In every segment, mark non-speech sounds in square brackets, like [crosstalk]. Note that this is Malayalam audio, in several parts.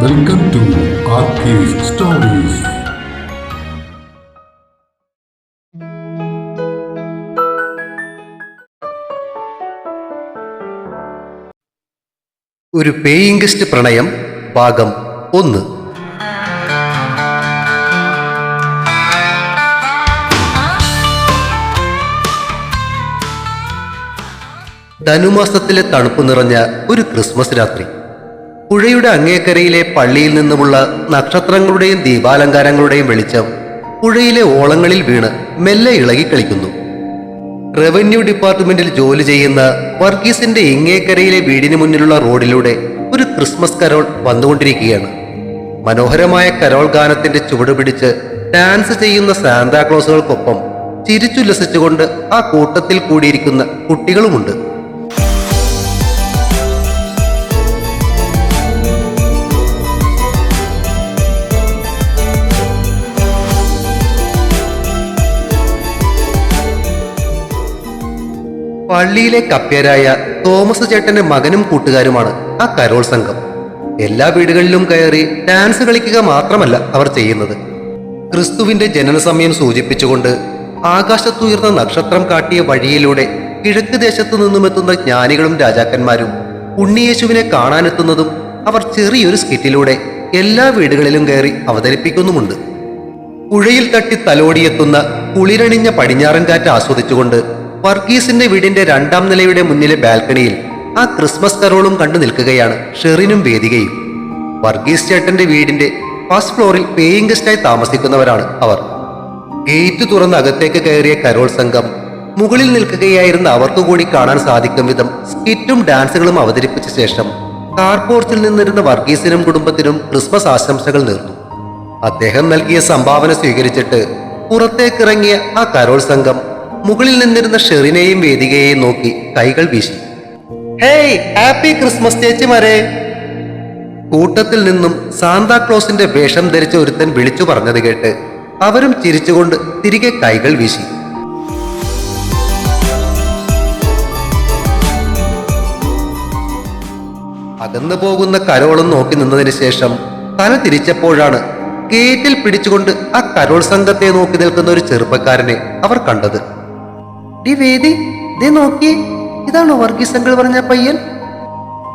വെൽക്കം ടു സ്റ്റോറീസ് ഒരു പേയിങ് ഗസ്റ്റ് പ്രണയം ഭാഗം ഒന്ന്. ധനുമാസത്തിലെ തണുപ്പ് നിറഞ്ഞ ഒരു ക്രിസ്മസ് രാത്രി. പുഴയുടെ അങ്ങേക്കരയിലെ പള്ളിയിൽ നിന്നുമുള്ള നക്ഷത്രങ്ങളുടെയും ദീപാലങ്കാരങ്ങളുടെയും വെളിച്ചം പുഴയിലെ ഓളങ്ങളിൽ വീണ് മെല്ലെ ഇളകി കളിക്കുന്നു. റവന്യൂ ഡിപ്പാർട്ട്മെന്റിൽ ജോലി ചെയ്യുന്ന വർഗീസിന്റെ ഇങ്ങേക്കരയിലെ വീടിന് മുന്നിലുള്ള റോഡിലൂടെ ഒരു ക്രിസ്മസ് കരോൾ വന്നുകൊണ്ടിരിക്കുകയാണ്. മനോഹരമായ കരോൾ ഗാനത്തിന്റെ ചുവട് പിടിച്ച് ഡാൻസ് ചെയ്യുന്ന സാന്താക്ലോസുകൾക്കൊപ്പം ചിരിച്ചുല്ലസിച്ചുകൊണ്ട് ആ കൂട്ടത്തിൽ കൂടിയിരിക്കുന്ന കുട്ടികളുമുണ്ട്. പള്ളിയിലെ കപ്പ്യരായ തോമസ് ചേട്ടന്റെ മകനും കൂട്ടുകാരുമാണ് ആ കരോൾ സംഘം. എല്ലാ വീടുകളിലും കയറി ഡാൻസ് കളിക്കുക മാത്രമല്ല അവർ ചെയ്യുന്നത്. ക്രിസ്തുവിന്റെ ജനനസമയം സൂചിപ്പിച്ചുകൊണ്ട് ആകാശത്തുയർന്ന നക്ഷത്രം കാട്ടിയ വഴിയിലൂടെ കിഴക്ക് ദേശത്തു നിന്നുമെത്തുന്ന ജ്ഞാനികളും രാജാക്കന്മാരും ഉണ്ണിയേശുവിനെ കാണാനെത്തുന്നതും അവർ ചെറിയൊരു സ്കിറ്റിലൂടെ എല്ലാ വീടുകളിലും കയറി അവതരിപ്പിക്കുന്നുമുണ്ട്. പുഴയിൽ തട്ടി തലോടിയെത്തുന്ന കുളിരണിഞ്ഞ പടിഞ്ഞാറൻ കാറ്റ് ആസ്വദിച്ചുകൊണ്ട് വർഗീസിന്റെ വീടിന്റെ രണ്ടാം നിലയുടെ മുന്നിലെ ബാൽക്കണിയിൽ ആ ക്രിസ്മസ് കരോളും കണ്ടു നിൽക്കുകയാണ് ഷെറിനും വേദികയും. വർഗീസ് ചേട്ടന്റെ വീടിന്റെ ഫസ്റ്റ് ഫ്ലോറിൽ പേയിങ് ഗസ്റ്റായി താമസിക്കുന്നവരാണ് അവർ. ഗേറ്റ് തുറന്ന് അകത്തേക്ക് കയറിയ കരോൾ സംഘം മുകളിൽ നിൽക്കുകയായിരുന്ന അവർക്ക് കൂടി കാണാൻ സാധിക്കും വിധം സ്കിറ്റും ഡാൻസുകളും അവതരിപ്പിച്ച ശേഷം കാർപോർച്ചിൽ നിന്നിരുന്ന വർഗീസിനും കുടുംബത്തിനും ക്രിസ്മസ് ആശംസകൾ നേർന്നു. അദ്ദേഹം നൽകിയ സംഭാവന സ്വീകരിച്ചിട്ട് പുറത്തേക്കിറങ്ങിയ ആ കരോൾ സംഘം മുകളിൽ നിന്നിരുന്ന ഷെറിനെയും വേദികയെയും നോക്കി കൈകൾ വീശി. ഹേയ് ഹാപ്പി ക്രിസ്മസ് ചേച്ചിമാരെ. കൂട്ടത്തിൽ നിന്നും സാന്താക്ലോസിന്റെ വേഷം ധരിച്ച ഒരുത്തൻ വിളിച്ചു പറഞ്ഞത് കേട്ട് അവരും ചിരിച്ചുകൊണ്ട് തിരികെ കൈകൾ വീശി. അകന്നു പോകുന്ന കരോളും നോക്കി നിന്നതിന് ശേഷം തല തിരിച്ചപ്പോഴാണ് ഗേറ്റിൽ പിടിച്ചുകൊണ്ട് ആ കരോൾ സംഘത്തെ നോക്കി നിൽക്കുന്ന ഒരു ചെറുപ്പക്കാരനെ അവർ കണ്ടത്. ഡി വേദി ദേ നോക്കി ഇതാണോ വർഗീസ് അങ്കിൾ പറഞ്ഞ പയ്യൻ?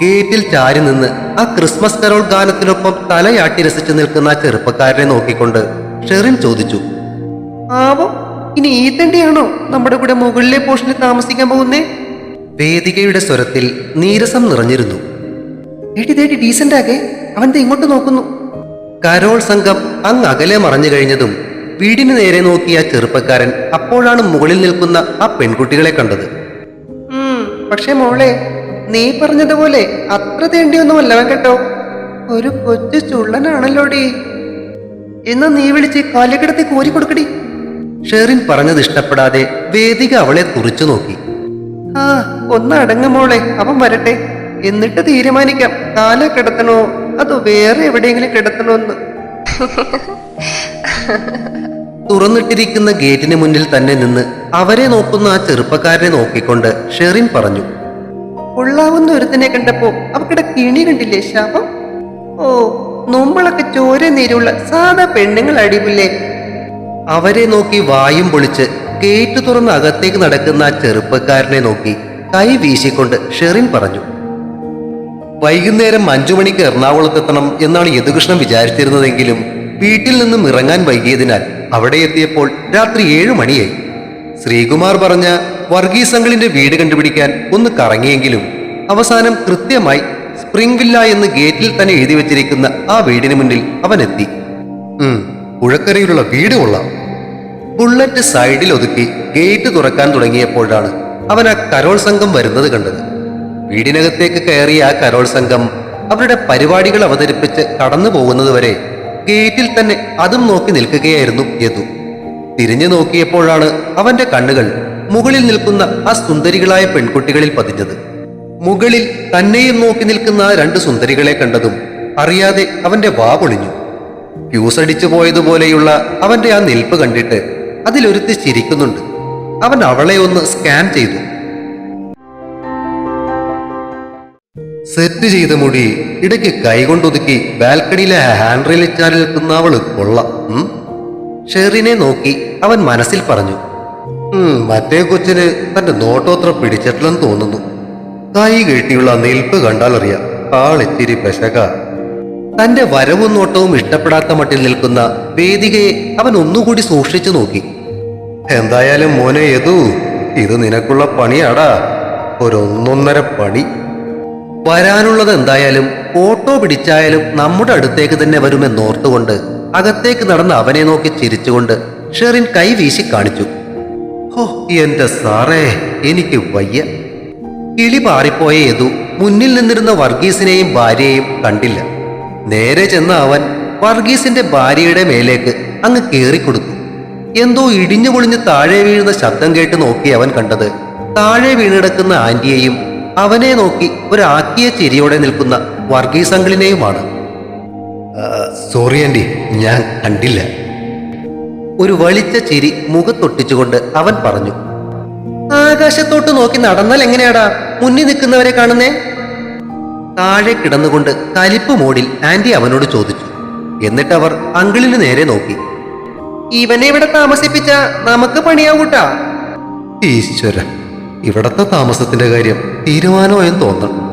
ഗേറ്റിൽ ചാരി നിന്ന് ആ ക്രിസ്മസ് കരോൾ ഗാനത്തിനൊപ്പം തലയാട്ടി രസിച്ചു നിൽക്കുന്ന ആ ചെറുപ്പക്കാരനെ നോക്കിക്കൊണ്ട് ഷെറിൻ ചോദിച്ചു ആവോ ഇനി ഈ തണ്ടിയാണോ നമ്മുടെ കൂടെ മുകളിലെ പോഷനിൽ താമസിക്കാൻ പോകുന്നേ? വേദികയുടെ സ്വരത്തിൽ നീരസം നിറഞ്ഞിരുന്നു. എടി തേടി ഡീസന്റാകെ അവൻ ഇങ്ങോട്ട് നോക്കുന്നു. കരോൾ സംഘം അങ്ങ് അകലെ മറഞ്ഞു കഴിഞ്ഞതും വീടിന് നേരെ നോക്കിയ ചെറുപ്പക്കാരൻ അപ്പോഴാണ് മുകളിൽ നിൽക്കുന്ന ആ പെൺകുട്ടികളെ കണ്ടത്. പക്ഷേ മോളെ നീ പറഞ്ഞതുപോലെ അത്ര തേണ്ടിയൊന്നും അല്ല കേട്ടോ ഒരു കൊച്ചു ചുള്ളനാണല്ലോടി. എന്നാ നീ വിളിച്ച് കാലിക്കിടത്തി കോരി കൊടുക്കടി. ഷെറിൻ പറഞ്ഞത് ഇഷ്ടപ്പെടാതെ വേദിക അവളെ കുറിച്ചു നോക്കി. ആ ഒന്നടങ്ങ മോളെ അവൻ വരട്ടെ. എന്നിട്ട് തീരുമാനിക്കാം കാല കിടത്തണോ അതോ വേറെ എവിടെയെങ്കിലും കിടത്തണോ എന്ന് [laughs] തുറന്നിട്ടിരിക്കുന്ന ഗേറ്റിന് മുന്നിൽ തന്നെ നിന്ന് അവരെ നോക്കുന്ന ആ ചെറുപ്പക്കാരനെ നോക്കിക്കൊണ്ട് ഷെറിൻ പറഞ്ഞു കൊള്ളാവുന്ന ഒരുത്തിനെ കണ്ടപ്പോ അവക്കിടെ കിണി കണ്ടില്ലേ ശാപം? ഓ നമ്മളൊക്കെ ചോര നീരുള്ള സാധാ പെണ്ണുങ്ങൾ അടിപില്ലേ? അവരെ നോക്കി വായും പൊളിച്ച് ഗേറ്റ് തുറന്ന് അകത്തേക്ക് നടക്കുന്ന ആ ചെറുപ്പക്കാരനെ നോക്കി കൈ വീശിക്കൊണ്ട് ഷെറിൻ പറഞ്ഞു വൈകുന്നേരം അഞ്ചു മണിക്ക് എറണാകുളത്തെത്തണം എന്നാണ് യദുകൃഷ്ണൻ വിചാരിച്ചിരുന്നതെങ്കിലും വീട്ടിൽ നിന്നും ഇറങ്ങാൻ വൈകിയതിനാൽ അവിടെ എത്തിയപ്പോൾ രാത്രി ഏഴു മണിയായി. ശ്രീകുമാർ പറഞ്ഞ വർഗീസ് അങ്കിളിന്റെ വീട് കണ്ടുപിടിക്കാൻ ഒന്ന് കറങ്ങിയെങ്കിലും അവസാനം കൃത്യമായി സ്പ്രിംഗ് വില്ല എന്ന് ഗേറ്റിൽ തന്നെ എഴുതി വെച്ചിരിക്കുന്ന ആ വീടിന് മുന്നിൽ അവൻ എത്തി പുഴക്കരയിലുള്ള വീട് കൊള്ളാം. ബുള്ളറ്റ് സൈഡിൽ ഒതുക്കി ഗേറ്റ് തുറക്കാൻ തുടങ്ങിയപ്പോഴാണ് അവൻ ആ കരോൾ സംഘം വരുന്നത് കണ്ടത്. വീടിനകത്തേക്ക് കയറിയ ആ കരോൾ സംഘം അവരുടെ പരിപാടികൾ അവതരിപ്പിച്ച് കടന്നു പോകുന്നതുവരെ ഗേറ്റിൽ തന്നെ അതും നോക്കി നിൽക്കുകയായിരുന്നു യദു. തിരിഞ്ഞു നോക്കിയപ്പോഴാണ് അവന്റെ കണ്ണുകൾ മുകളിൽ നിൽക്കുന്ന ആ സുന്ദരികളായ പെൺകുട്ടികളിൽ പതിഞ്ഞത്. മുകളിൽ തന്നെയും നോക്കി നിൽക്കുന്ന ആ രണ്ട് സുന്ദരികളെ കണ്ടതും അറിയാതെ അവന്റെ വാ പൊളിഞ്ഞു. ഫ്യൂസ് അടിച്ചു പോയതുപോലെയുള്ള അവന്റെ ആ നിൽപ്പ് കണ്ടിട്ട് അതിലൊരുത്തി ചിരിക്കുന്നുണ്ട്. അവൻ അവളെ ഒന്ന് സ്കാൻ ചെയ്തു. സെറ്റ് ചെയ്ത മുടി ഇടയ്ക്ക് കൈകൊണ്ടൊതുക്കി ബാൽക്കണിയിലെ ഹാൻഡ് റെയിൽ ചാരി നിൽക്കുന്ന അവൾ കൊള്ളാം. ഷെറിനെ നോക്കി അവൻ മനസ്സിൽ പറഞ്ഞു "ഉം, മറ്റേ കൊച്ചിന് തന്റെ നോട്ടോത്ര പിടിച്ചിട്ടില്ലെന്ന് തോന്നുന്നു. കൈ കെട്ടിയുള്ള നിൽപ്പ് കണ്ടാലറിയാം ആളിത്തിരി പെശക. തന്റെ വരവും നോട്ടവും ഇഷ്ടപ്പെടാത്ത മട്ടിൽ നിൽക്കുന്ന വേദികയെ അവൻ ഒന്നുകൂടി സൂക്ഷിച്ചു നോക്കി. എന്തായാലും മോനെ യദു ഇത് നിനക്കുള്ള പണിയാടാ. ഒരൊന്നൊന്നര പണി. വരാനുള്ളത് എന്തായാലും ഓട്ടോ പിടിച്ചായാലും നമ്മുടെ അടുത്തേക്ക് തന്നെ വരുമെന്നോർത്തുകൊണ്ട് അകത്തേക്ക് നടന്ന് അവനെ നോക്കി ചിരിച്ചുകൊണ്ട് ഷെറിൻ കൈ വീശി കാണിച്ചു. ഹോ എന്റെ സാറേ എനിക്ക് വയ്യ. കിളി പാറിപ്പോയ യദു മുന്നിൽ നിന്നിരുന്ന വർഗീസിനെയും ഭാര്യയെയും കണ്ടില്ല. നേരെ ചെന്ന അവൻ വർഗീസിന്റെ ഭാര്യയുടെ മേലേക്ക് അങ്ങ് കേറിക്കൊടുത്തു. എന്തോ ഇടിഞ്ഞു പൊളിഞ്ഞ് താഴെ വീഴുന്ന ശബ്ദം കേട്ട് നോക്കി അവൻ കണ്ടത്. താഴെ വീണിടക്കുന്ന ആന്റിയെയും അവനെ നോക്കി ഒരാക്കിയ ചിരിയോടെ നിൽക്കുന്ന വർഗീസ് അങ്കിളിനെയുമാണ്. സോറി ആന്റി ഞാൻ കണ്ടില്ല. ഒരു വലിച്ച ചിരി മുഖത്തൊട്ടിച്ചുകൊണ്ട് അവൻ പറഞ്ഞു ആകാശത്തോട്ട് നോക്കി നടന്നാൽ എങ്ങനെയാടാ? മുന്നിൽ നിൽക്കുന്നവരെ കാണുന്നേ? താഴെ കിടന്നുകൊണ്ട് കലിപ്പ് മോഡിൽ ആന്റി അവനോട് ചോദിച്ചു. എന്നിട്ട് അവർ അങ്കിളിന് നേരെ നോക്കി ഇവനെ ഇവിടെ താമസിപ്പിച്ച? നമുക്ക് പണിയാവൂട്ടാ. ഈശ്വര. ഇവിടത്തെ താമസത്തിന്റെ കാര്യം തീരുമാനമായെന്ന് തോന്നണം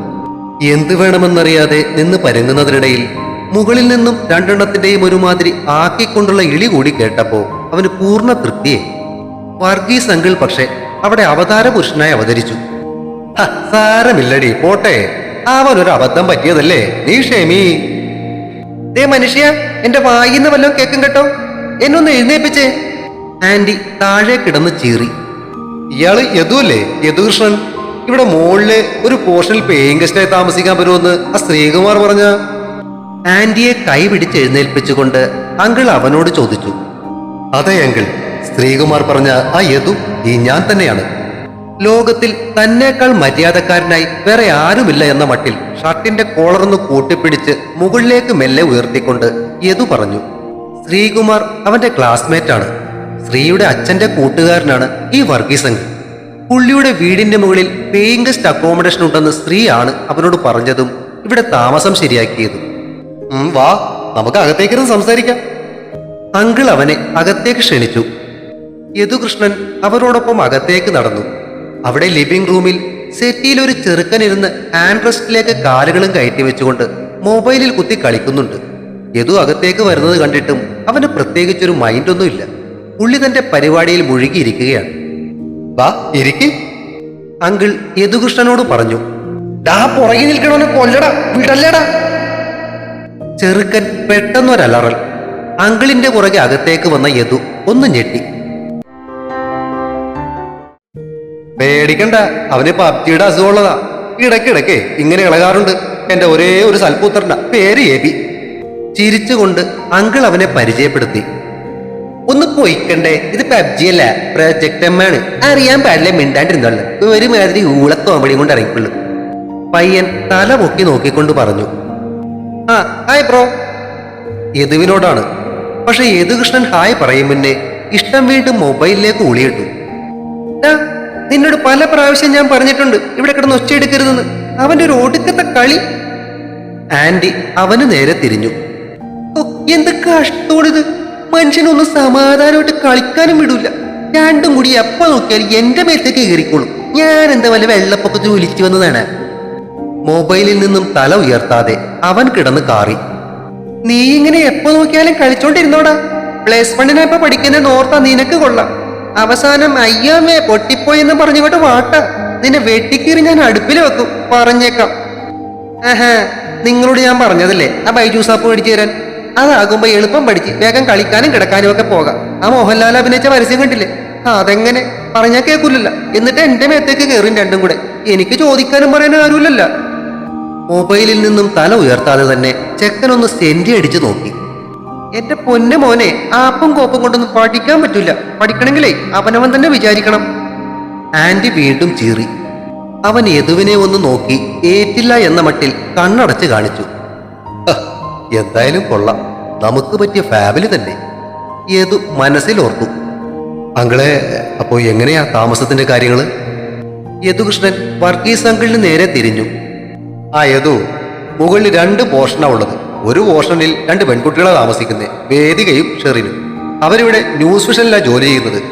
എന്ത് വേണമെന്നറിയാതെ നിന്ന് പരങ്ങുന്നതിനിടയിൽ മുകളിൽ നിന്നും രണ്ടെണ്ണത്തിന്റെയും ഒരുമാതിരി ആക്കിക്കൊണ്ടുള്ള ഇളി കൂടി കേട്ടപ്പോ അവന് പൂർണ തൃപ്തിയെ. വർഗീസ് അങ്കിൾ പക്ഷെ അവിടെ അവതാര പുരുഷനായി അവതരിച്ചു. "ഹ, സാരമില്ലടി പോട്ടെ. അവൻ ഒരു അബദ്ധം പറ്റിയതല്ലേ? നീ ക്ഷമി. ദേ മനുഷ്യ എന്റെ വായിന്ന് വല്ലതും കേക്കും കേട്ടോ. എന്നൊന്ന് എഴുന്നേപ്പിച്ചേ. ആന്റി താഴെ കിടന്ന് ചീറി. ഇയാൾ യദുവല്ലേ? യദുകൃഷ്ണൻ. ഇവിടെ മോളിലെ ഒരു പോർഷനിൽ പേയിങ് ഗസ്റ്റായി താമസിക്കാൻ പറ്റുമെന്ന് ആ ശ്രീകുമാർ പറഞ്ഞ? ആന്റിയെ കൈ പിടിച്ച് എഴുന്നേൽപ്പിച്ചുകൊണ്ട് അങ്കിൾ അവനോട് ചോദിച്ചു. അതെ അങ്കിൾ. ശ്രീകുമാർ പറഞ്ഞ ആ യദു ഈ ഞാൻ തന്നെയാണ്. ലോകത്തിൽ തന്നേക്കാൾ മര്യാദക്കാരനായി വേറെ ആരുമില്ല എന്ന മട്ടിൽ ഷർട്ടിന്റെ കോളർന്ന് കൂട്ടിപ്പിടിച്ച് മുകളിലേക്ക് മെല്ലെ ഉയർത്തിക്കൊണ്ട് യദു പറഞ്ഞു. ശ്രീകുമാർ അവന്റെ ക്ലാസ്മേറ്റ് ആണ് ശ്രീയുടെ അച്ഛന്റെ കൂട്ടുകാരനാണ് ഈ വർഗീസ് അങ്കിൾ പുള്ളിയുടെ വീടിന്റെ മുകളിൽ പേയിങ് ഗസ്റ്റ് അക്കോമഡേഷൻ ഉണ്ടെന്ന് സ്ത്രീയാണ് അവനോട് പറഞ്ഞതും ഇവിടെ താമസം ശരിയാക്കിയതും. വാ നമുക്ക് അകത്തേക്കിരുന്ന് സംസാരിക്കാം. അങ്കിൾ അവനെ അകത്തേക്ക് ക്ഷണിച്ചു. യദുകൃഷ്ണൻ അവരോടൊപ്പം അകത്തേക്ക് നടന്നു. അവിടെ ലിവിംഗ് റൂമിൽ സെറ്റിയിൽ ഒരു ചെറുക്കനിരുന്ന് ഹാൻഡ് റെസ്റ്റിലേക്ക് കാലുകളും കയറ്റി വെച്ചുകൊണ്ട് മൊബൈലിൽ കുത്തി കളിക്കുന്നുണ്ട്. യദു അകത്തേക്ക് വരുന്നത് കണ്ടിട്ടും അവന് പ്രത്യേകിച്ചൊരു മൈൻഡൊന്നുമില്ല പുള്ളി തന്റെ പരിപാടിയിൽ മുഴുകിയിരിക്കുകയാണ്. വാ ഇരിക്കി. അങ്കിൾ യദുകൃഷ്ണനോട് പറഞ്ഞു ഡാ പുറകെ നിൽക്കണോനെ കൊല്ലടാ വിടല്ലടാ. ചെറുക്കൻ പെട്ടെന്നൊരലറൽ. അങ്കിളിന്റെ പുറകെ അകത്തേക്ക് വന്ന യദു ഒന്ന് ഞെട്ടി. പേടിക്കണ്ട അവന് പബ്ജിയുടെ അസുഖമുള്ളതാ. ഇടയ്ക്കിടയ്ക്ക് ഇങ്ങനെ ഇളകാറുണ്ട്. എന്റെ ഒരേ ഒരു സൽപുത്രന പേര് എബി ചിരിച്ചുകൊണ്ട് അങ്കിൾ അവനെ പരിചയപ്പെടുത്തി. ഒന്ന് പോയിക്കണ്ടേ. ഇത് പബ്ജി അല്ല പ്രൊജക്ട് എമ്മാണ് അറിയാൻ പാടില്ല മിണ്ടാണ്ടിരുന്നോളൂ. ഒരു മാതിരി ഊളത്തോമ്പടിയും കൊണ്ട് ഇറങ്ങിക്കൊള്ളു. പയ്യൻ തല പൊക്കി നോക്കിക്കൊണ്ട് പറഞ്ഞു ആ ഹായ് ബ്രോ യദുവിനോടാണ്. പക്ഷെ യദുകൃഷ്ണൻ ഹായ് പറയും മുന്നേ ഇഷ്ടം വീണ്ടും മൊബൈലിലേക്ക് ഊളിയിട്ടു. "ഡാ, നിന്നോട് പല പ്രാവശ്യം ഞാൻ പറഞ്ഞിട്ടുണ്ട് ഇവിടെ കിടന്ന് ഒച്ചയെടുക്കരുതെന്ന്. അവന്റെ ഒരു ഒടുക്കത്തെ കളി. ആന്റി അവന് നേരെ തിരിഞ്ഞു. "ഓ, എന്ത് കഷ്ടോണിത് മനുഷ്യനൊന്ന് സമാധാനമായിട്ട് കളിക്കാനും വിടൂല. രണ്ടും കൂടി എപ്പോ നോക്കിയാലും എന്റെ മേത്തേക്ക് കയറിക്കോളും. ഞാൻ എന്താ വല്ല വെള്ളപ്പൊക്കത്തിൽ ഒലിച്ചു വന്നതാണ്? മൊബൈലിൽ നിന്നും തല ഉയർത്താതെ അവൻ കിടന്ന് കാറി. നീ ഇങ്ങനെ എപ്പോ നോക്കിയാലും കളിച്ചോണ്ടിരുന്നോടാ. പ്ലസ് വണ്ണിനെ ഇപ്പൊ പഠിക്കുന്ന നോർത്ത നിനക്ക് കൊള്ളാം. അവസാനം അയ്യാമേ പൊട്ടിപ്പോയെന്ന് പറഞ്ഞുകൊണ്ട് വാട്ട. നിന്നെ വെട്ടിക്കീറി ഞാൻ അടുപ്പിൽ വെക്കും. പറഞ്ഞേക്കാം. ആഹാ നിങ്ങളോട് ഞാൻ പറഞ്ഞതല്ലേ? ആ ബൈജൂസ് ആപ്പ് മേടിച്ചു തരാൻ. അതാകുമ്പോ എളുപ്പം പഠിച്ച് വേഗം കളിക്കാനും കിടക്കാനും ഒക്കെ പോകാം. ആ മോഹൻലാൽ അഭിനയിച്ച പരസ്യം കണ്ടില്ലേ? ആ, അതെങ്ങനെ? പറഞ്ഞാ കേൾക്കൂലല്ല എന്നിട്ട് എന്റെ മേത്തേക്ക് കയറും രണ്ടും കൂടെ. എനിക്ക് ചോദിക്കാനും പറയാനും ആരുമില്ലല്ല. മൊബൈലിൽ നിന്നും തല ഉയർത്താതെ തന്നെ ചെക്കനൊന്ന് സെന്റി അടിച്ചു നോക്കി. എന്റെ പൊന്നെ മോനെ ആപ്പും കോപ്പും കൊണ്ടൊന്നും പഠിക്കാൻ പറ്റൂല. പഠിക്കണമെങ്കിലേ അവനവൻ തന്നെ വിചാരിക്കണം. ആന്റി വീണ്ടും ചീറി. അവൻ യദുവിനെ ഒന്ന് നോക്കി. ഏറ്റില്ല എന്ന മട്ടിൽ കണ്ണടച്ച് കാണിച്ചു. എന്തായാലും കൊള്ളാം. നമുക്ക് പറ്റിയ ഫാമിലി തന്നെ. ഏതു മനസ്സിലോർത്തു. അങ്ങളെ അപ്പോ എങ്ങനെയാ താമസത്തിന്റെ കാര്യങ്ങൾ യദുകൃഷ്ണൻ വർഗീസ് അങ്കിളിന് നേരെ തിരിഞ്ഞു. ആ യദു മുകളിൽ രണ്ട് പോർഷനാണ് ഉള്ളത്. ഒരു പോർഷനിൽ രണ്ട് പെൺകുട്ടികളെ താമസിക്കുന്നത് വേദികയും ഷെറിനും അവരിവിടെ ന്യൂസ് വിഷനിലാണ് ജോലി ചെയ്യുന്നത്.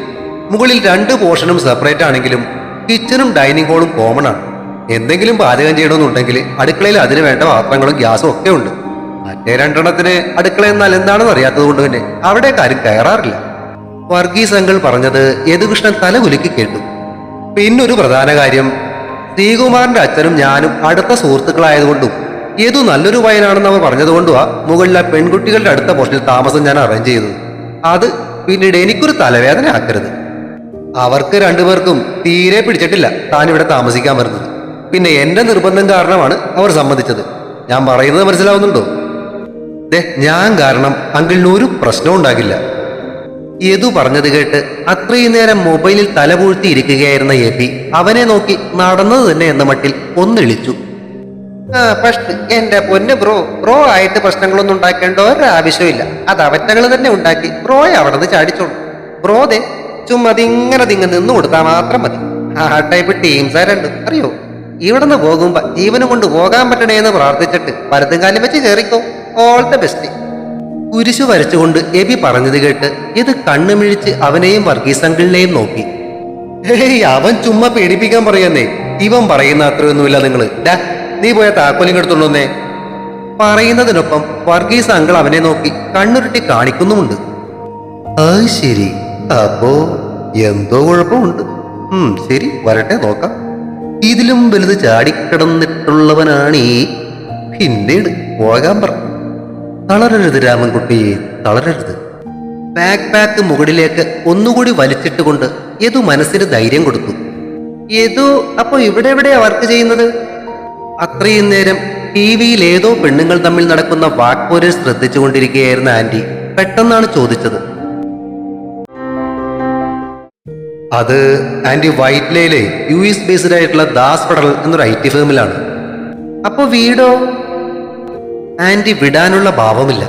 മുകളിൽ രണ്ട് പോർഷനും സെപ്പറേറ്റ് ആണെങ്കിലും കിച്ചണും ഡൈനിങ് ഹോളും കോമൺ ആണ്. എന്തെങ്കിലും പാചകം ചെയ്യണമെന്നുണ്ടെങ്കിൽ അടുക്കളയിൽ അതിന് വേണ്ട പാത്രങ്ങളും ഗ്യാസും ഒക്കെ ഉണ്ട്. മറ്റേ രണ്ടെണ്ണത്തിന് അടുക്കള എന്നാൽ എന്താണെന്ന് അറിയാത്തത് കൊണ്ട് തന്നെ അവിടെ കാര്യം കയറാറില്ല. വർഗീസ് അങ്കിൾ പറഞ്ഞത് യദുകൃഷ്ണൻ തല കുലുക്കി കേട്ടു. പിന്നൊരു പ്രധാന കാര്യം ശ്രീകുമാറിന്റെ അച്ഛനും ഞാനും അടുത്ത സുഹൃത്തുക്കളായതുകൊണ്ടും ഏതു നല്ലൊരു വയനാണെന്ന് അവർ പറഞ്ഞതുകൊണ്ടുമാ മുകളിലെ പെൺകുട്ടികളുടെ അടുത്ത പോസ്റ്റിൽ താമസം ഞാൻ അറേഞ്ച് ചെയ്തു അത് പിന്നീട് എനിക്കൊരു തലവേദന ആക്കരുത്. അവർക്ക് രണ്ടുപേർക്കും തീരെ പിടിച്ചിട്ടില്ല താൻ ഇവിടെ താമസിക്കാൻ വരുന്നത്. പിന്നെ എന്റെ നിർബന്ധം കാരണമാണ് അവർ സമ്മതിച്ചത്. ഞാൻ പറയുന്നത് മനസ്സിലാവുന്നുണ്ടോ? ഞാൻ കാരണം അങ്കിളിന് ഒരു പ്രശ്നവും ഉണ്ടാകില്ല. യദു പറഞ്ഞത് കേട്ട് അത്രയും നേരം മൊബൈലിൽ തലപൂഴ്ത്തി ഇരിക്കുകയായിരുന്ന പി അവനെ നോക്കി നടന്നത് തന്നെ എന്ന മട്ടിൽ ഒന്നിളിച്ചു. ഫസ്റ്റ് എന്റെ പൊന്ന് ബ്രോ ബ്രോ ആയിട്ട് പ്രശ്നങ്ങളൊന്നും ഉണ്ടാക്കേണ്ട ഒരാവശ്യമില്ല അത് അവറ്റകൾ തന്നെ ഉണ്ടാക്കി. ബ്രോയെ അവിടെ നിന്ന് ചാടിച്ചോളൂ. ബ്രോ ദേ ചുമ്മാ ഇങ്ങനെ തിങ്ങ് നിന്ന് കൊടുത്താൽ മാത്രം മതി. ആ ടൈപ്പ് ടീംസാ രണ്ടും അറിയോ? ഇവിടുന്ന് പോകുമ്പോ ജീവനും കൊണ്ട് പോകാൻ പറ്റണേന്ന് പ്രാർത്ഥിച്ചിട്ട് വലതും കാലം വെച്ച് കയറിക്കോ ഓൾ ദ ബെസ്റ്റ് കുരിശു വരച്ചുകൊണ്ട് എബി പറഞ്ഞത് കേട്ട് ഇത് കണ്ണുമിഴിച്ച് അവനെയും വർഗീസ് അങ്കിളിനെയും നോക്കി. ഏയ് അവൻ ചുമ്മാ പേടിപ്പിക്കാൻ പറയുന്നേ. ഇവൻ പറയുന്ന അത്രയൊന്നുമില്ല നിങ്ങൾ. നീ പോയ താക്കോലിങ് എടുത്തോണ്ടോന്നേ പറയുന്നതിനൊപ്പം വർഗീസ് അങ്കിൾ അവനെ നോക്കി കണ്ണുരുട്ടി കാണിക്കുന്നുമുണ്ട്. അത് ശരി. അപ്പോ എന്തോ കുഴപ്പമുണ്ട്. ഉം ശരി വരട്ടെ നോക്കാം. ഇതിലും വലുത് ചാടിക്കിടന്നിട്ടുള്ളവനാണ് ഈ. പിന്നീട് പോകാൻ പറ. തളരരുത് രാമൻകുട്ടി തളരരുത്. ബാക്ക് പാക്ക് മുകളിലേക്ക് ഒന്നുകൂടി വലിച്ചിട്ടുകൊണ്ട് യദു മനസ്സിന് ധൈര്യം കൊടുത്തു. യദു അപ്പൊ ഇവിടെ എവിടെയാ വർക്ക് ചെയ്യുന്നത്? അത്രയും നേരം ടി വിയിൽ ഏതോ പെണ്ണുങ്ങൾ തമ്മിൽ നടക്കുന്ന വാക്പോരെ ശ്രദ്ധിച്ചുകൊണ്ടിരിക്കുകയായിരുന്ന ആന്റി. പെട്ടെന്നാണ് ചോദിച്ചത്. അത് ആന്റി വൈറ്റ്ലയിലെ യു എസ് ബേസ്ഡ് ആയിട്ടുള്ള ദാസ് ഫെഡറൽ എന്നൊരു ഐ ടി ഫേമിലാണ് അപ്പൊ വീടോ? ആന്റി വിടാനുള്ള ഭാവമില്ല.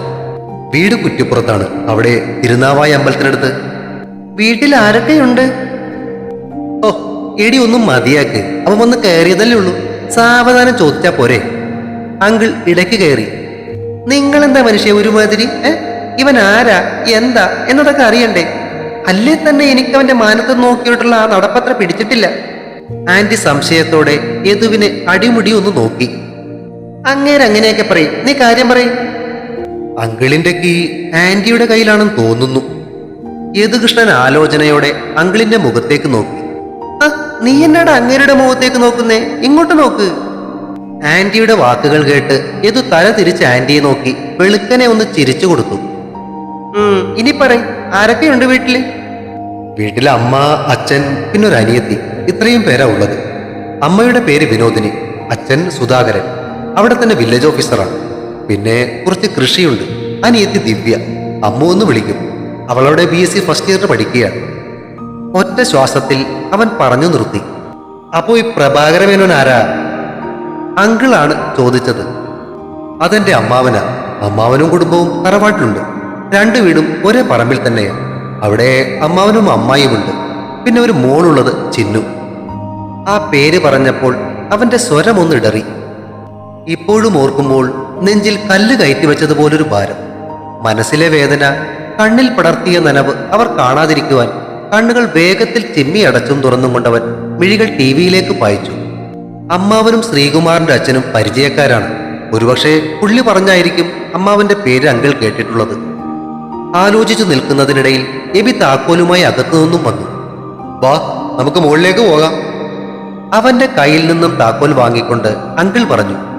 വീട് കുറ്റിപ്പുറത്താണ്. അവിടെ തിരുനാവായ അമ്പലത്തിനടുത്ത്. വീട്ടിൽ ആരൊക്കെയുണ്ട്? ഓ എടി ഒന്നും മതിയാക്ക്. അവൻ വന്ന് കയറിയതല്ലേ ഉള്ളൂ. സാവധാനം ചോദിച്ചാ പോരെ. അങ്കിൾ ഇടയ്ക്ക് കയറി. നിങ്ങളെന്താ മനുഷ്യ ഒരുമാതിരി? ഏ? ഇവൻ ആരാ? എന്താ? എന്നതൊക്കെ അറിയണ്ടേ? അല്ലേ തന്നെ എനിക്ക് അവന്റെ മാനത്ത് നോക്കിയിട്ടുള്ള ആ നടപ്പത്ര പിടിച്ചിട്ടില്ല. ആന്റി സംശയത്തോടെ യദുവിനെ അടിമുടി ഒന്ന് നോക്കി. അങ്ങേര് അങ്ങനെയൊക്കെ പറയും. നീ കാര്യം പറയും. അങ്കിളിന്റെ കീ ആന്റിയുടെ കയ്യിലാണെന്ന് തോന്നുന്നു. യദുകൃഷ്ണൻ ആലോചനയോടെ അങ്കിളിന്റെ മുഖത്തേക്ക് നോക്കി. "ആ, നീ എന്നാടാ അങ്ങേരുടെ മുഖത്തേക്ക് നോക്കുന്നേ? ഇങ്ങോട്ട് നോക്ക്. ആന്റിയുടെ വാക്കുകൾ കേട്ട് യദു തല തിരിച്ച് ആന്റിയെ നോക്കി വെളുക്കനെ ഒന്ന് ചിരിച്ചു കൊടുത്തു. "ഉം, ഇനി പറയും. ആരൊക്കെയുണ്ട് വീട്ടിൽ? വീട്ടിലെ അമ്മ അച്ഛൻ പിന്നൊരു അനിയത്തി. ഇത്രയും പേരാ ഉള്ളത്. അമ്മയുടെ പേര് വിനോദിനി അച്ഛൻ സുധാകരൻ. അവിടെ തന്നെ വില്ലേജ് ഓഫീസറാണ് പിന്നെ കുറച്ച് കൃഷിയുണ്ട്. അനിയത്തി ദിവ്യ. അമ്മു എന്ന് വിളിക്കും. അവളവിടെ ബി എസ് സി ഫസ്റ്റ് ഇയറിൽ പഠിക്കുകയാണ്. ഒറ്റ ശ്വാസത്തിൽ അവൻ പറഞ്ഞു നിർത്തി. അപ്പോ ഈ പ്രഭാകര മേനോൻ ആരാ? അങ്കിളാണ് ചോദിച്ചത്. അതെന്റെ അമ്മാവനാ. അമ്മാവനും കുടുംബവും തറവാട്ടിലുണ്ട്. രണ്ടു വീടും ഒരേ പറമ്പിൽ തന്നെയാണ് അവിടെ അമ്മാവനും അമ്മായിയുമുണ്ട് പിന്നെ ഒരു മോളുള്ളത് ചിന്നു. ആ പേര് പറഞ്ഞപ്പോൾ അവന്റെ സ്വരമൊന്ന് ഇടറി. ഇപ്പോഴും ഓർക്കുമ്പോൾ നെഞ്ചിൽ കല്ല് കയറ്റിവെച്ചതുപോലൊരു ഭാരം. മനസ്സിലെ വേദന കണ്ണിൽ പടർത്തിയ നനവ് അവർ കാണാതിരിക്കുവാൻ കണ്ണുകൾ വേഗത്തിൽ ചിമ്മി അടച്ചും തുറന്നും കൊണ്ടവൻ മിഴികൾ ടി വിയിലേക്ക് പായിച്ചു. അമ്മാവനും ശ്രീകുമാറിന്റെ അച്ഛനും പരിചയക്കാരാണ്. ഒരുപക്ഷെ പുള്ളി പറഞ്ഞായിരിക്കും അമ്മാവന്റെ പേര് അങ്കിൾ കേട്ടിട്ടുള്ളത്. ആലോചിച്ചു നിൽക്കുന്നതിനിടയിൽ എബി താക്കോലുമായി അകത്തു നിന്നും വന്നു. വാ നമുക്ക് മുകളിലേക്ക് പോകാം. അവന്റെ കയ്യിൽ നിന്നും താക്കോൽ വാങ്ങിക്കൊണ്ട് അങ്കിൾ പറഞ്ഞു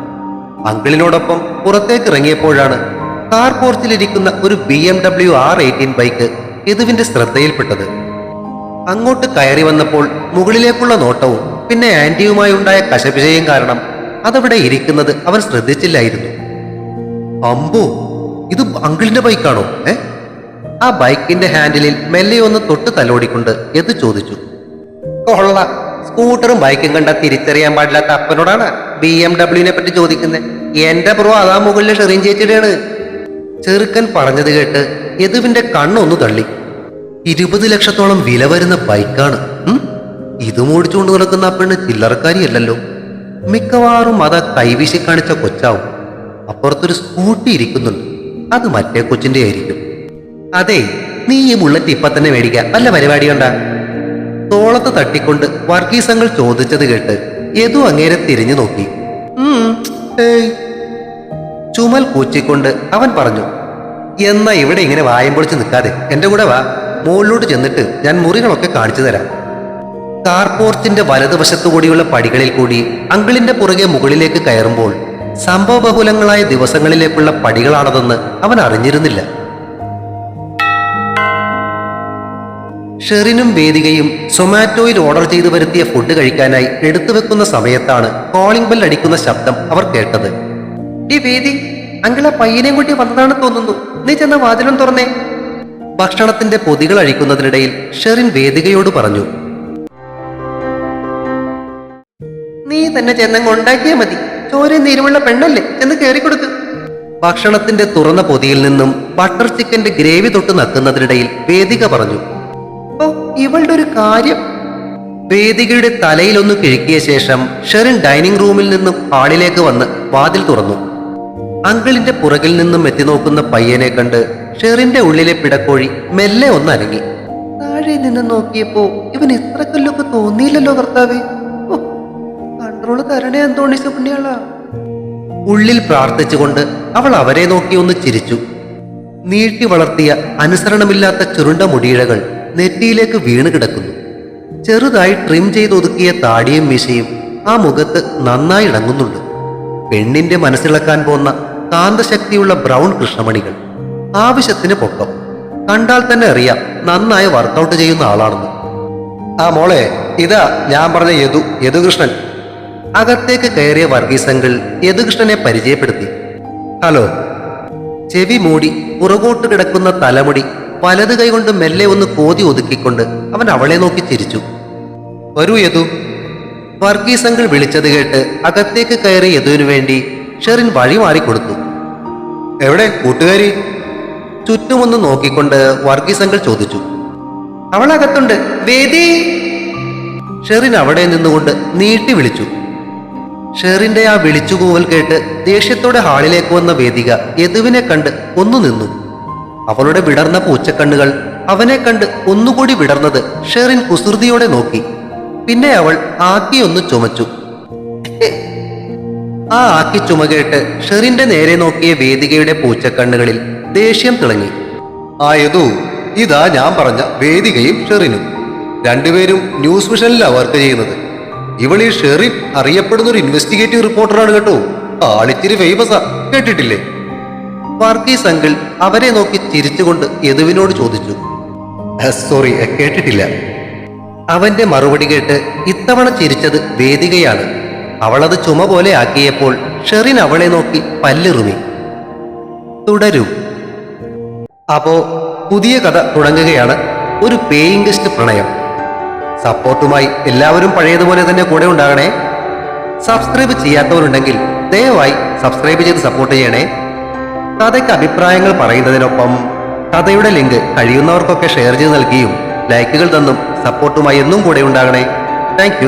അങ്കിളിനോടൊപ്പം പുറത്തേക്ക് ഇറങ്ങിയപ്പോഴാണ് കാർ പോർച്ചിലിരിക്കുന്ന ഒരു B M W R eighteen bike യദുവിന്റെ ശ്രദ്ധയിൽപ്പെട്ടത്. അങ്ങോട്ട് കയറി വന്നപ്പോൾ മുകളിലേക്കുള്ള നോട്ടവും പിന്നെ ആന്റിയുമായി ഉണ്ടായ കശപിശയും കാരണം അതവിടെ ഇരിക്കുന്നത് അവൻ ശ്രദ്ധിച്ചില്ലായിരുന്നു. അമ്പോ ഇത് അങ്കിളിന്റെ ബൈക്കാണോ? ഏ? ആ ബൈക്കിന്റെ ഹാൻഡിലിൽ മെല്ലെ ഒന്ന് തൊട്ട് തലോടിക്കൊണ്ട് യദു ചോദിച്ചു. കൊള്ള സ്കൂട്ടറും ബൈക്കും കണ്ട തിരിച്ചറിയാൻ പാടില്ലാത്ത അപ്പനോടാണ്? ബി എം ഡബ്ല്യുവിനെ പറ്റി ചോദിക്കുന്നത് എന്റെ പ്രോ അതാ മുകളിലെ ഷെറിൻ ചേച്ചിയുടെയാണ്. ചെറുക്കൻ പറഞ്ഞത് കേട്ട് യദുവിന്റെ കണ്ണൊന്നു തള്ളി. ഇരുപത് ലക്ഷത്തോളം വില വരുന്ന ബൈക്കാണ്? ഇത് മോടിച്ചുകൊണ്ട് നടക്കുന്ന ആ പെണ്ണ് ചില്ലറക്കാരിയല്ലല്ലോ. മിക്കവാറും അത് കൈവീശി കാണിച്ച കൊച്ചാവും. അപ്പുറത്തൊരു സ്കൂട്ടി ഇരിക്കുന്നുണ്ട്. അത് മറ്റേ കൊച്ചിന്റെ ആയിരിക്കും. അതെ നീ ഈ ബുള്ളറ്റ് ഇപ്പൊ തന്നെ മേടിക്കാം. വല്ല പരിപാടിയുണ്ടാ? തോളത്ത് തട്ടിക്കൊണ്ട് വർഗീസങ്ങൾ ചോദിച്ചത് കേട്ട് യദു അങ്ങേരെ തിരിഞ്ഞു നോക്കി. "ഉം, ചുമൽ കൂച്ചിക്കൊണ്ട് അവൻ പറഞ്ഞു എന്നാ ഇവിടെ ഇങ്ങനെ വായം പൊളിച്ച് നിൽക്കാതെ എന്റെ കൂടെ വാ. മുകളിലോട്ട് ചെന്നിട്ട് ഞാൻ മുറികളൊക്കെ കാണിച്ചു തരാം. കാർപോർച്ചിന്റെ വലതുവശത്തു കൂടിയുള്ള പടികളിൽ കൂടി അങ്കിളിന്റെ പുറകെ മുകളിലേക്ക് കയറുമ്പോൾ സംഭവബഹുലങ്ങളായ ദിവസങ്ങളിലേക്കുള്ള പടികളാണതെന്ന് അവൻ അറിഞ്ഞിരുന്നില്ല. ഷെറിനും വേദികയും സൊമാറ്റോയിൽ ഓർഡർ ചെയ്തു വരുത്തിയ ഫുഡ് കഴിക്കാനായി എടുത്തു വെക്കുന്ന സമയത്താണ് കോളിംഗ് ബെൽ അടിക്കുന്ന ശബ്ദം അവർ കേട്ടത്. ഈ വേദി അങ്കിളെ പയ്യനെയും കൂട്ടി വന്നതാണ് തോന്നുന്നു. നീ ചെന്ന വാതിലും തുറന്നേ. ഭക്ഷണത്തിന്റെ പൊതികൾ അഴിക്കുന്നതിനിടയിൽ ഷെറിൻ വേദികയോട് പറഞ്ഞു നീ തന്നെ ചെന്നങ്ങ് ഉണ്ടാക്കിയാ മതി. ചോരയും നീരുമുള്ള പെണ്ണല്ലേ? ചെന്ന് കയറിക്കൊടുക്ക് ഭക്ഷണത്തിന്റെ തുറന്ന പൊതിയിൽ നിന്നും ബട്ടർ ചിക്കന്റെ ഗ്രേവി തൊട്ട് നക്കുന്നതിനിടയിൽ വേദിക പറഞ്ഞു ഇവളുടെ ഒരു കാര്യം. വേദികയുടെ തലയിലൊന്ന് കിഴക്കിയ ശേഷം ഷെറിൻ ഡൈനിങ് റൂമിൽ നിന്നും ഹാളിലേക്ക് വന്ന് വാതിൽ തുറന്നു. അങ്കിളിന്റെ പുറകിൽ നിന്നും എത്തി നോക്കുന്ന പയ്യനെ കണ്ട് ഷെറിന്റെ ഉള്ളിലെ പിടക്കോഴി മെല്ലെ ഒന്ന് അനങ്ങി. താഴെ നിന്ന് നോക്കിയപ്പോ ഇവൻ എത്ര കല്ലൊക്കെ തോന്നിയില്ലല്ലോ കർത്താവേ ഓ, കൺട്രോൾ തരണേ അന്തോണിച്ച പുണ്യാള ഉള്ളിൽ പ്രാർത്ഥിച്ചുകൊണ്ട് അവൾ അവരെ നോക്കി ഒന്ന് ചിരിച്ചു. നീട്ടി വളർത്തിയ അനുസരണമില്ലാത്ത ചുരുണ്ട മുടിയിഴകൾ നെറ്റിയിലേക്ക് വീണ് കിടക്കുന്നു. ചെറുതായി ട്രിം ചെയ്തൊതുക്കിയ താടിയും മീശയും ആ മുഖത്ത് നന്നായി ഇടങ്ങുന്നുണ്ട് പെണ്ണിന്റെ മനസ്സിളക്കാൻ പോന്ന കാന്തശക്തിയുള്ള ബ്രൗൺ കൃഷ്ണമണികൾ ആവശ്യത്തിന് പൊക്കം കണ്ടാൽ തന്നെ അറിയാം നന്നായി വർക്കൗട്ട് ചെയ്യുന്ന ആളാണെന്ന്. ആ മോളെ ഇതാ ഞാൻ പറഞ്ഞ യദു യദുകൃഷ്ണൻ. അകത്തേക്ക് കയറിയ വർഗീസങ്കൾ യദുകൃഷ്ണനെ പരിചയപ്പെടുത്തി. ഹലോ. ചെവി മൂടി പുറകോട്ട് കിടക്കുന്ന തലമുടി വലത് കൈകൊണ്ട് മെല്ലെ ഒന്ന് കോതി ഒതുക്കിക്കൊണ്ട് അവൻ അവളെ നോക്കി ചിരിച്ചു. വരൂ യദു. വർഗീസങ്കിൾ വിളിച്ചത് കേട്ട് അകത്തേക്ക് കയറി യദുവിനു വേണ്ടി ഷെറിൻ വഴി മാറിക്കൊടുത്തു. എവിടെ കൂട്ടുകാരി? ചുറ്റുമൊന്ന് നോക്കിക്കൊണ്ട് വർഗീസങ്കിൾ ചോദിച്ചു. അവൾ അകത്തുണ്ട് വേദി. ഷെറിൻ അവിടെ നിന്നുകൊണ്ട് നീട്ടി വിളിച്ചു. ഷെറിന്റെ ആ വിളിച്ചുകൂവൽ കേട്ട് ദേഷ്യത്തോടെ ഹാളിലേക്ക് വന്ന വേദിക യദുവിനെ കണ്ട് ഒന്നു നിന്നു. അവളുടെ വിടർന്ന പൂച്ചക്കണ്ണുകൾ അവനെ കണ്ട് ഒന്നുകൂടി വിടർന്നത് ഷെറിൻ കുസൃതിയോടെ നോക്കി. പിന്നെ അവൾ ആക്കിയൊന്ന് ചുമച്ചു. ആ ആക്കി ചുമകേട്ട് ഷെറിന്റെ നേരെ നോക്കിയ വേദികയുടെ പൂച്ചക്കണ്ണുകളിൽ ദേഷ്യം തിളങ്ങി. ആയതു ഇതാ ഞാൻ പറഞ്ഞ വേദികയും ഷെറിനും. രണ്ടുപേരും ന്യൂസ് മിഷനിലാ വർക്ക് ചെയ്യുന്നത്. ഇവളീ ഷെറിൻ അറിയപ്പെടുന്ന ഒരു ഇൻവെസ്റ്റിഗേറ്റീവ് റിപ്പോർട്ടറാണ് കേട്ടോ. ആളിത്തിരി ഫേമസാ കേട്ടിട്ടില്ലേ? വർഗീസ് അങ്കിൾ അവരെ നോക്കി ചിരിച്ചുകൊണ്ട് യദുവിനോട് ചോദിച്ചു സോറി കേട്ടിട്ടില്ല. അവന്റെ മറുപടി കേട്ട് ഇത്തവണ ചിരിച്ചത് വേദികയാണ്. അവളത് ചുമ പോലെ ആക്കിയപ്പോൾ ഷെറിൻ അവളെ നോക്കി പല്ലിറുമി. തുടരും. അപ്പോ പുതിയ കഥ തുടങ്ങുകയാണ് ഒരു പേയിങ് ഗസ്റ്റ് പ്രണയം. സപ്പോർട്ടുമായി എല്ലാവരും പഴയതുപോലെ തന്നെ കൂടെ ഉണ്ടാകണേ. സബ്സ്ക്രൈബ് ചെയ്യാത്തവരുണ്ടെങ്കിൽ ദയവായി സബ്സ്ക്രൈബ് ചെയ്ത് സപ്പോർട്ട് ചെയ്യണേ. കഥയ്ക്ക് അഭിപ്രായങ്ങൾ പറയുന്നതിനൊപ്പം കഥയുടെ ലിങ്ക് കഴിയുന്നവർക്കൊക്കെ ഷെയർ ചെയ്ത് നൽകിയും ലൈക്കുകൾ തന്നും സപ്പോർട്ടുമായി എന്നും കൂടെ ഉണ്ടാകണേ. താങ്ക്